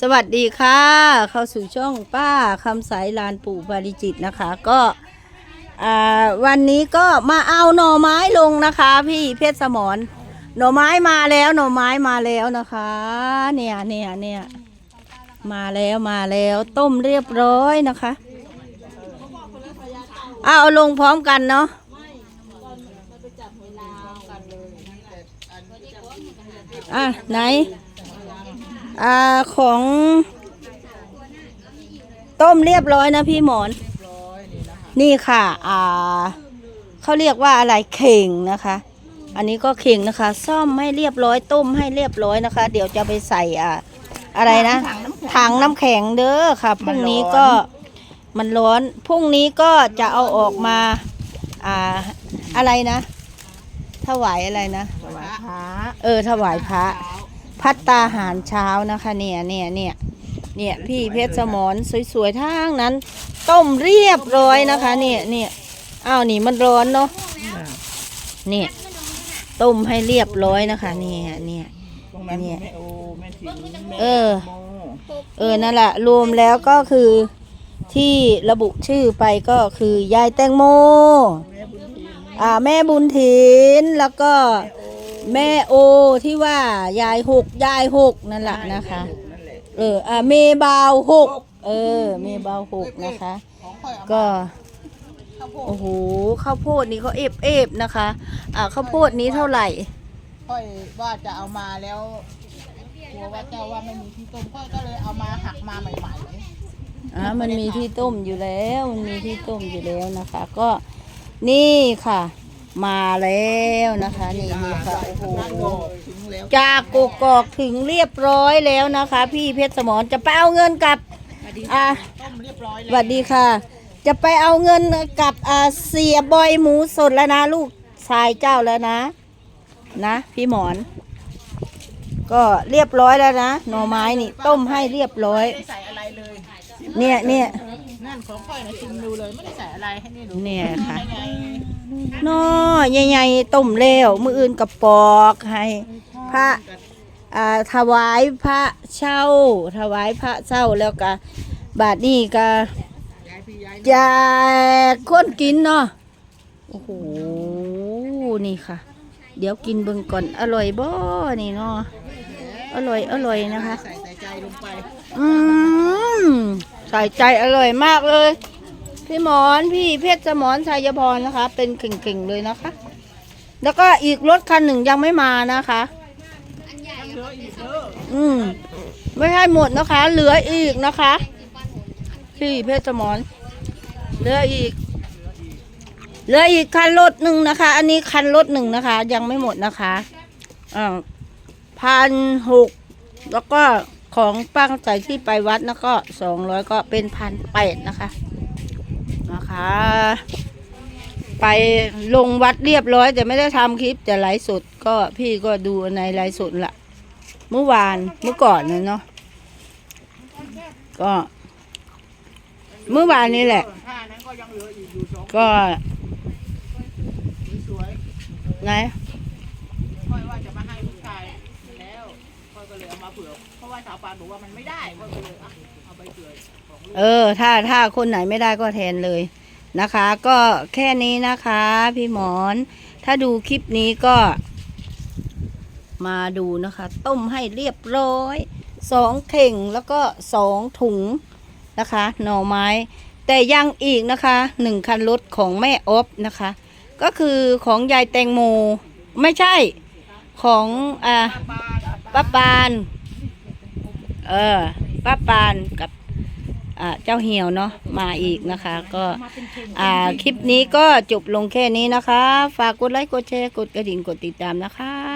สวัสดีค่ะ เข้าสู่ช่องป้าคำสายลานปู่บริจิตนะคะ ก็วันนี้ก็มาเอาหน่อไม้ลงนะคะ พี่เพชรสมรหน่อไม้มาแล้วหน่อไม้มาแล้วนะคะ เนี่ยเนี่ยเนี่ยมาแล้วมาแล้วต้มเรียบร้อยนะคะ เอาลงพร้อมกันเนาะ อะไหน อ่าของต้มเรียบร้อยนะพี่หมอน นี่ค่ะ อ่าเขาเรียกว่าอะไรเข่งนะคะ อันนี้ก็เข่งนะคะ ซ่อมให้เรียบร้อยต้มให้เรียบร้อยนะคะ เดี๋ยวจะไปใส่อ่าอะไรนะถังน้ำแข็งเด้อค่ะพรุ่งนี้ก็มันร้อนพรุ่งนี้ก็จะเอาออกมาอ่าอะไรนะ ถวายอะไรนะ ถวายพระเออ ถวายพระ พัตตาหารเช้านะคะเนี่ยเนี่ยเนี่ยเนี่ยพี่เพชรสมรสวยๆทั้งนั้น ต้มเรียบร้อยนะคะ เนี่ยเนี่ยอ้าวนี่มันร้อนเนาะเนี่ยต้มให้เรียบร้อยนะคะ เนี่ยเนี่ยตรงนั้นเนี่ยแม่โอแม่ถินแม่เออโมเออนั่นแหละรวมแล้วก็คือที่ระบุชื่อไปก็คือยายแตงโมแม่บุญถิน อ่าแม่บุญถินแล้วก็แม่โอที่ว่ายายหกยายหกนั่นแหละนะคะนั่นแหละเอออ่าเมบาวหกเออเมบาวหกนะคะของค่อยเอาก็ข้าวโพดโอ้โหข้าวโพดนี่เขาเอฟเอฟนะคะ อ่าข้าวโพดนี้เท่าไหร่ค่อยว่าจะเอามาแล้วกลัวว่าเจ้าว่าไม่มีที่ต้มค่อยก็เลยเอามาหักมาใหม่อ่ามันมีที่ต้มอยู่แล้ว มันมีที่ต้มอยู่แล้วนะคะ ก็ นี่ค่ะ มาแล้วนะคะ นี่นี่ค่ะโอ้โหจากกกอกถึงเรียบร้อยแล้วนะคะ พี่เพชรสมรจะไปเอาเงินกับอ่าต้มเรียบร้อยสแล้ววัสดีค่ะ จะไปเอาเงินกับอ่าเสียบอยหมูสดแล้วนะ ลูกชายเจ้าแล้วนะ นะ พี่หมอน ก็เรียบร้อยแล้วนะหน่อไม้นี่ ต้มให้เรียบร้อยใส่อะไรเลยเนี่ยเนี่ย นั่นของค่อยนะชิมดูเลยไม่ได้ใส่อะไรให้นี่ดูเนี่ยค่ะยังไงนอใหญ่ๆต้มแล้วมืออื่นกับปอกให้พระอ่าถวายพระเช่า ถวายพระเช่าแล้วก็บาทนี้ก็ยายพี่ยายแจกคนกินเนาะโอ้โหนี่ค่ะ เดี๋ยวกินเบิ่งก่อนอร่อยบ่นี่เนาะอร่อยอร่อยนะคะ ใส่ใจลงไป อืม ใส่ใจอร่อยมากเลย พี่หมอนพี่เพชรสมรชัยพรนะคะ เป็นเก่งๆเลยนะคะ แล้วก็อีกรถคันหนึ่งยังไม่มานะคะ อืมไม่ให้หมดนะคะ เหลืออีกนะคะ พี่เพชรสมรเหลืออีกเหลืออีกคันรถหนึ่งนะคะ อันนี้คันรถหนึ่งนะคะ ยังไม่หมดนะคะอ่าพันหกแล้วก็ ของป้างใจที่ไปวัดนะก็สองร้อยก็เป็นพันแปดนะคะนะคะ ไปลงวัดเรียบร้อย แต่ไม่ได้ทำคลิปแต่ไลฟ์สดก็พี่ก็ดูในไลฟ์สดละเมื่อวานเมื่อก่อนนะเนาะก็ เมื่อวานนี้แหละ ก็ยังเหลืออีกอยู่สองก็สวยไงๆค่อยว่าจะมาให้ลูกชายแล้วค่อยก็เลยเอมาเผื่อะว่าสาวปานบอกว่ามันไม่ได้ก็เลยอะเอาไปเผื่อของลูกเออ ถ้าถ้าคนไหนไม่ได้ก็แทนเลยนะคะ ก็แค่นี้นะคะ พี่หมอน ถ้าดูคลิปนี้ก็ มาดูนะคะ ต้มให้เรียบร้อยสองเข่งแล้วก็สองถุงนะคะ หน่อไม้ แต่ยังอีกนะคะหนึ่งคันรถของแม่ออฟนะคะ ก็คือของยายแตงโม ไม่ใช่ของอ่าป้าปาน เออป้าปานกับเจ้าเหี่ยวเนาะมาอีกนะคะ ก็คลิปนี้ก็จบลงแค่นี้นะคะ ฝากกดไลค์กดแชร์กดกระดิ่งกดติดตามนะคะ